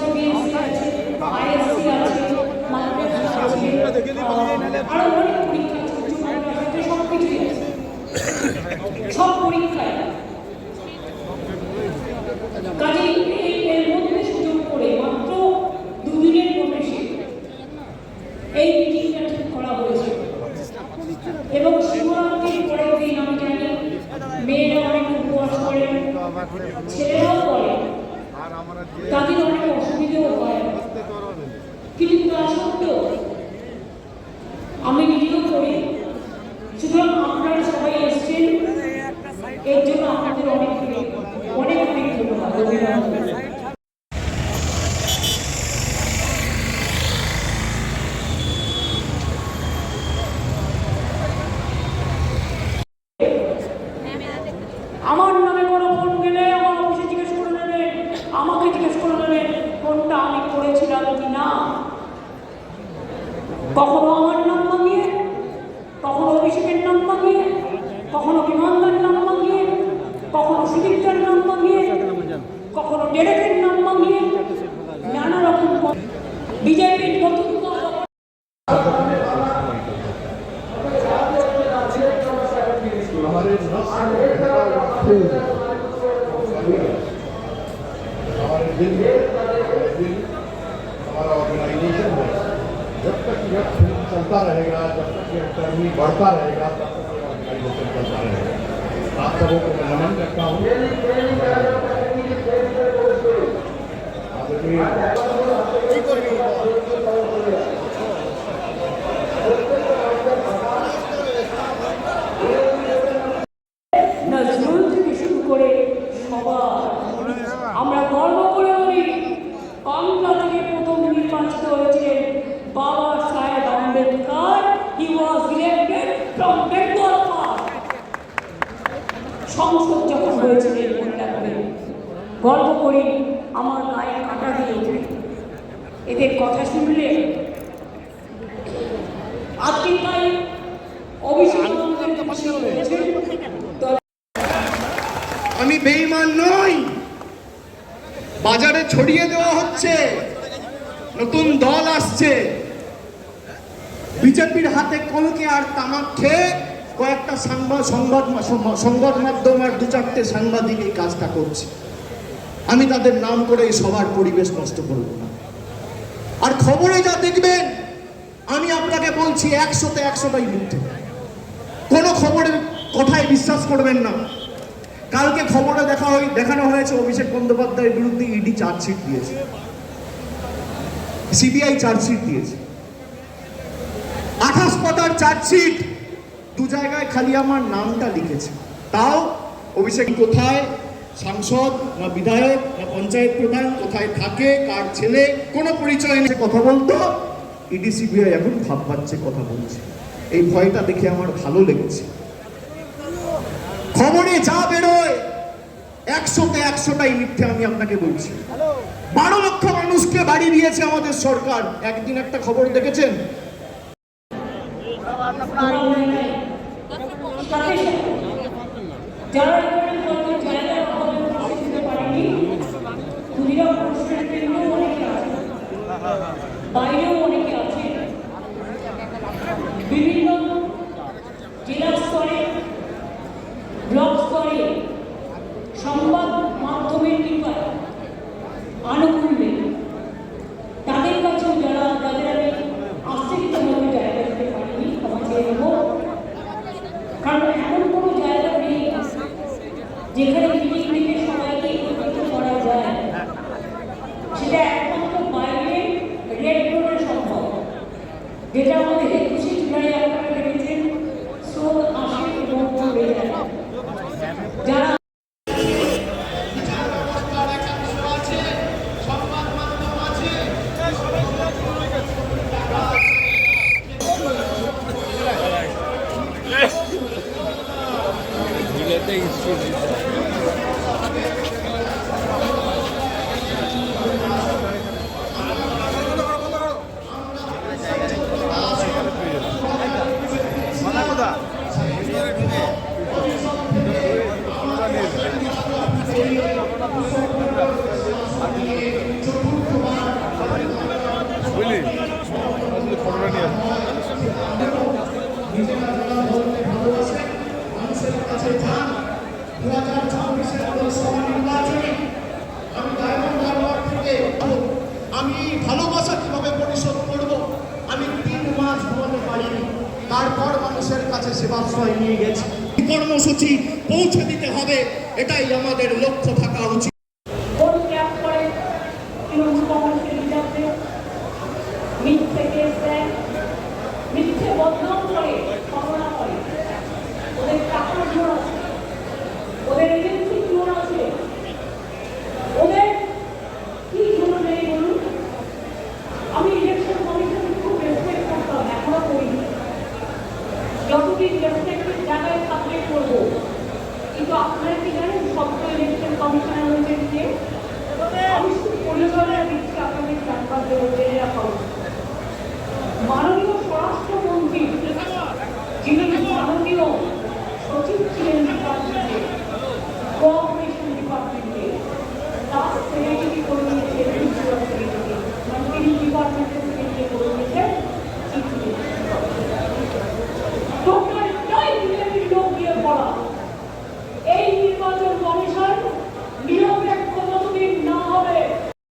CBSE আছে পরীক্ষা সব কিছুই সব পরীক্ষায়। কাজে এই এর মধ্যে সুযোগ করে দুদিনের নোটিশে এই মিটিংটা ঠিক করা হয়েছে। এবং শিবরাত্রির পরের দিন আমি জানি মেয়েরা ছেলেরাও করেন তাদের অনেক অসুবিধেও হয় কিন্তু তা সত্ত্বেও আমি নিজেও করি। সুতরাং আপনারা সবাই এসছেন এর জন্য আপনাদের অনেক অনেক অনেক ধন্যবাদ অভিনন্দন আমার নামে কোনো ফোন গেলে আমার অফিসে জিজ্ঞেস করে নেবেন আমাকে জিজ্ঞেস করে নেবেন ফোনটা আমি করেছিলাম কি না কখনো আমার নাম মাগিয়ে কখনো অভিষেকের নাম মাগিয়ে কখনো বিমানদার নাম মাগিয়ে কখনো সুদীপ্তার নাম মাগিয়ে কখনো ডেরেকের নাম মাগিয়ে নানা রকম বিজেপির নতুন দল यह खून चलता रहेगा, जब तक यह कर्मी बढ़ता रहेगा, तब तक ऑर्गेनाइजेशन चलता रहेगा। आप सबों को मैं नमन करता हूँ। आदरणीय সংসদ যখন রাখবেন গর্ব করি আমার গায়ে কাটা দিয়ে এদের কথা শুনলে আজকে তাই আমি বেইমান নই। বাজারে ছড়িয়ে দেওয়া হচ্ছে। নতুন দল আসছে। বিজেপির হাতে কলকে আর তামাক খেয়ে কয়েকটা সাংবাদ সংবাদ সংবাদ মাধ্যম আর দু চারটে সাংবাদিক এই কাজটা করছে। আমি তাদের নাম করে এই সবার পরিবেশ নষ্ট করব না। আর খবরে যা দেখবেন, আমি আপনাকে বলছি একশোতে একশোটাই মিথ্যে। কোনো খবরের কথায় বিশ্বাস করবেন না। কালকে খবরে দেখা হয় দেখানো হয়েছে, অভিষেক বন্দ্যোপাধ্যায়ের বিরুদ্ধে ইডি চার্জশিট দিয়েছে। সিবিআই চার্জশিট দিয়েছে। আঠাশ পাতার চার্জশিট দু জায়গায় খালি আমার নামটা লিখেছে। তাও অভিষেক কোথায়? সাংসদ না বিধায়ক না পঞ্চায়েত প্রধান? কোথায় থাকে? কার ছেলে? কোনো পরিচয় নেই। কথা বলতো? ইডি সিবিআই এখন ভাব পাচ্ছে কথা বলছে। এই ভয়টা দেখে আমার ভালো লেগেছে। খবরে যা বেরোয়, একশোতে একশোটাই মিথ্যে আমি আপনাকে বলছি। বারো লক্ষ মানুষকে বাড়ি দিয়েছে আমাদের সরকার। একদিন একটা খবর দেখেছেন? Darling আশ্রয় নিয়ে গেছে। কর্মসূচি পৌঁছে দিতে হবে এটাই আমাদের লক্ষ্য থাকা উচিত। মিট আপনারা কি জানেন সত্য ইলেকশন কমিশনের মধ্যে দিয়ে আমি কোনো ধরনের আপনাদের ধন্যবাদ দেবো যে এরকম মাননীয় স্বরাষ্ট্রমন্ত্রী, যিনি মাননীয় সচিব ছিলেন